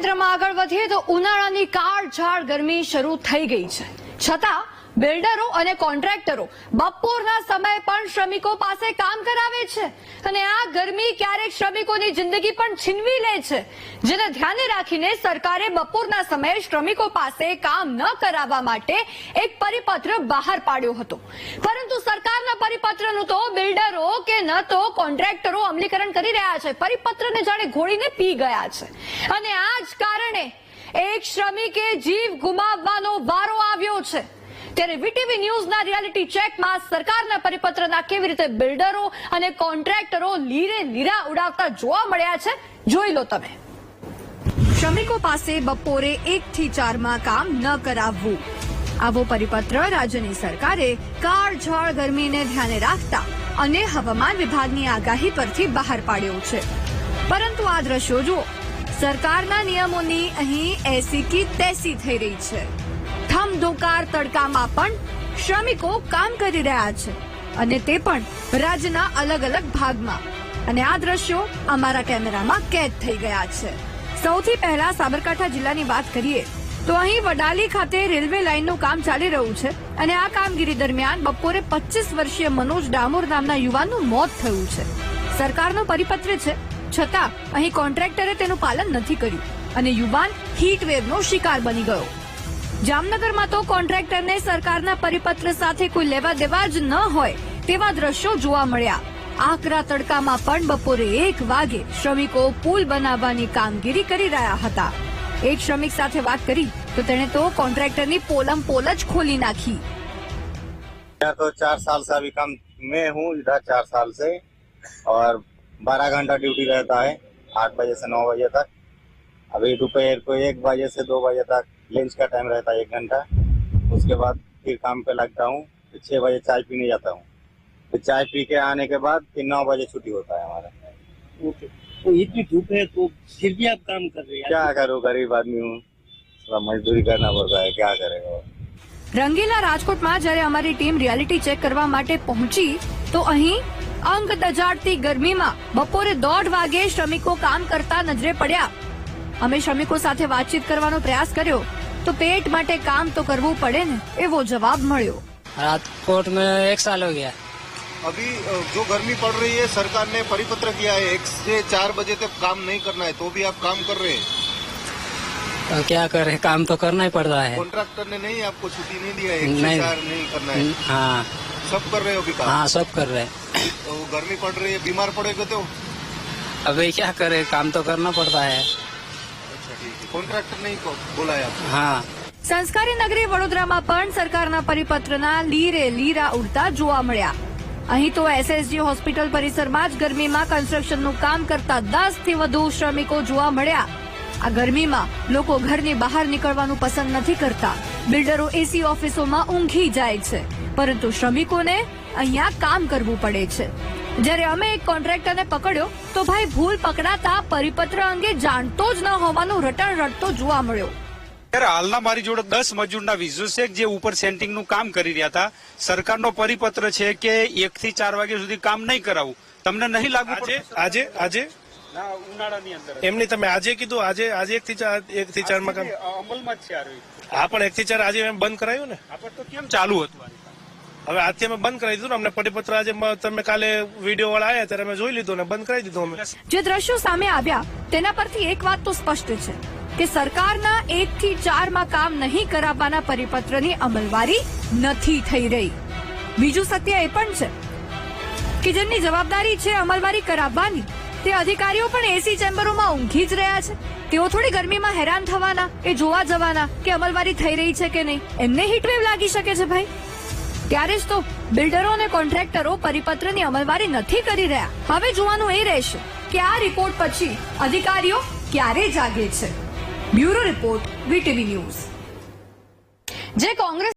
કેન્દ્રમાં આગળ વધીએ તો ઉનાળાની કાળઝાળ ગરમી શરૂ થઈ ગઈ છે. છતાં બિલ્ડરો અને કોન્ટ્રાક્ટરો બપોરના સમયે પણ શ્રમિકો પાસે કામ કરાવે છે અને આ ગરમી ક્યારેક શ્રમિકોની જિંદગી પણ છીનવી લે છે. જેને ધ્યાને રાખીને સરકારે બપોરના સમયે શ્રમિકો પાસે કામ ન કરાવવા માટે એક પરિપત્ર બહાર પાડ્યો હતો. પરંતુ સરકારના પરિપત્રનું તો બિલ્ડરો કે ન તો કોન્ટ્રાક્ટરો અમલીકરણ કરી રહ્યા છે. પરિપત્રને જાણે ઘોડીને પી ગયા છે. અને આ જ કારણે એક શ્રમિકે જીવ ગુમાવવાનો વારો આવ્યો છે. ત્યારે વીટીવી ન્યૂઝના રિયાલિટી ચેકમાં સરકારના પરિપત્રના કેવી રીતે બિલ્ડરો અને કોન્ટ્રાક્ટરો લીરે લીરા ઉડાવતા જોવા મળ્યા છે, જોઈ લો તમે. શ્રમિકો પાસે બપોરે એક થી ચારમાં કામ ન કરાવવું. આવો પરિપત્ર રાજ્યની સરકારે કાળઝાળ ગરમીને ધ્યાને રાખતા અને હવામાન વિભાગની આગાહી પરથી બહાર પાડ્યો છે. પરંતુ આ દ્રશ્યો જુઓ. સરકારના નિયમોની અહીં એસી કી તેસી થઈ રહી છે. ધમધોકાર તડકામાં પણ શ્રમિકો કામ કરી રહ્યા છે અને તે પણ રાજ્યના અલગ અલગ ભાગમાં. અને આ દ્રશ્યો અમારા કેમેરામાં કેદ થઈ ગયા છે. સૌથી પહેલા સાબરકાંઠા જિલ્લાની વાત કરીએ તો અહીં વડાલી ખાતે રેલવે લાઇનનું કામ ચાલી રહ્યું છે અને આ કામગીરી દરમિયાન બપોરે પચીસ વર્ષીય મનોજ ડામોર નામના યુવાનનું મોત થયું છે. સરકારનો પરિપત્ર છે, છતાં અહીં કોન્ટ્રાક્ટરે તેનું પાલન નથી કર્યું અને યુવાન હીટ વેવનો શિકાર બની ગયો. જામનગરમાં તો કોન્ટ્રાક્ટરને સરકારના પરિપત્ર સાથે કોઈ લેવા દેવા જ ન હોય તેવા દ્રશ્યો જોવા મળ્યા આકરા તડકામાં પણ બપોરે એક વાગે શ્રમિકો પુલ બનાવવાની કામગીરી કરી રહ્યા હતા એક શ્રમિક સાથે વાત કરી તો તેણે તો કોન્ટ્રાક્ટરની પોલમ પોલ જ ખોલી નાખી मैं तो चार साल से अभी काम में हूँ इधर चार साल से और बारह घंटा ड्यूटी रहता है आठ बजे से नौ बजे तक अभी दोपहर को एक बजे से दो बजे तक लंच का टाइम रहता है एक घंटा उसके बाद फिर काम पे लगता हूँ फिर छह बजे चाय पीने जाता हूँ फिर चाय पी के आने के बाद फिर नौ बजे छुट्टी होता है हमारा ओके तो इतनी धूप है तो फिर भी आप काम कर रहे हैं क्या करूँ गरीब आदमी हूँ थोड़ा मजदूरी करना पड़ता है क्या करेगा और? રંગીલા રાજકોટમાં જ્યારે અમારી ટીમ રિયાલિટી ચેક કરવા માટે પહોંચી તો અહીં અંગ દજાડતી ગરમીમાં બપોરે દોઢ વાગે શ્રમિકો કામ કરતા નજરે પડ્યા અમે શ્રમિકો સાથે વાતચીત કરવાનો પ્રયાસ કર્યો તો પેટ માટે કામ તો કરવું પડે ને એવો જવાબ મળ્યો राजकोट में एक साल हो गया अभी अ, जो गर्मी पड़ रही है सरकार ने परिपत्र किया है एक से चार बजे तक काम नहीं करना है तो भी आप काम कर रहे हैं तो क्या करें काम तो करना ही पड़ता है कॉन्ट्रैक्टर ने नहीं आपको छुट्टी नहीं दिया है एक से नहीं। चार नहीं करना है हाँ सब कर रहे हो अभी काम हाँ सब कर रहे हैं तो गर्मी पड़ रही है बीमार पड़ेगा तो अभी क्या करें काम तो करना पड़ता है સંસ્કારી નગરી વડોદરામાં પણ સરકારના પરિપત્રના લીરે લીરા ઉડતા જોવા મળ્યા. અહીં તો એસએસજી હોસ્પિટલ પરિસરમાં જ ગરમીમાં કન્સ્ટ્રક્શનનું કામ કરતા દસથી વધુ શ્રમિકો જોવા મળ્યા. આ ગરમીમાં લોકો ઘરની બહાર નીકળવાનું પસંદ નથી કરતા. બિલ્ડરો એસી ઓફિસોમાં ઊંઘી જાય છે. પરંતુ શ્રમિકોને અહીંયા કામ કરવું પડે છે. જ્યારે અમે એક કોન્ટ્રાક્ટરને પકડ્યો તો ભાઈ ભૂલ પકડાતા પરિપત્ર અંગે જાણતો જ ન હોવાનું રટણ રટતો જોવા મળ્યો. ત્યારે હાલના મારી જોડે દસ મજૂરના વિઝ્યુઅલ્સ છે જે ઉપર સેન્ટિંગનું કામ કરી રહ્યા હતા. સરકારનો પરિપત્ર છે કે એક થી ચાર વાગ્યા સુધી કામ નહીં કરાવવું તમને નહીં લાગુ આજે આજે આજે? ના, ઉનાળાની અંદર. એમની તમે આજે કીધું આજે આજે એક થી ચાર એક થી ચારમાં કામ અમલમાં જ છે હા પણ એક થી ચાર આજે એમ બંધ કરાયું ને? આપણે તો કેમ ચાલુ હતું? હવે આજથી અમે બંધ કરાવી દીધું ને અમને પરિપત્ર આજે તમે કાલે વીડિયો વાળા આવ્યા ત્યારે અમે જોઈ લીધું ને બંધ કરાવી દીધું અમે. જે દ્રશ્યો સામે આવ્યા, તેના પરથી એક વાત તો સ્પષ્ટ છે કે સરકારના એક થી ચારમાં કામ નહીં કરાવવાના પરિપત્રની અમલવારી નથી થઈ રહી. બીજું સત્ય એ પણ છે કે જેમની જવાબદારી છે અમલવારી કરાવવાની, તે અધિકારીઓ પણ એસી ચેમ્બરોમાં ઊંઘી જ રહ્યા છે. તેઓ થોડી ગરમીમાં હેરાન થવાના, એ જોવા જવાના કે અમલવારી થઈ રહી છે કે નહીં. એમને હીટવેવ લાગી શકે છે ભાઈ. ત્યારે જ તો બિલ્ડરો અને કોન્ટ્રાક્ટરો પરિપત્રની અમલવારી નથી કરી રહ્યા. હવે જોવાનું એ રહેશે કે આ રિપોર્ટ પછી અધિકારીઓ ક્યારે જાગે છે. Bureau report, VTV news. જે કોંગ્રેસ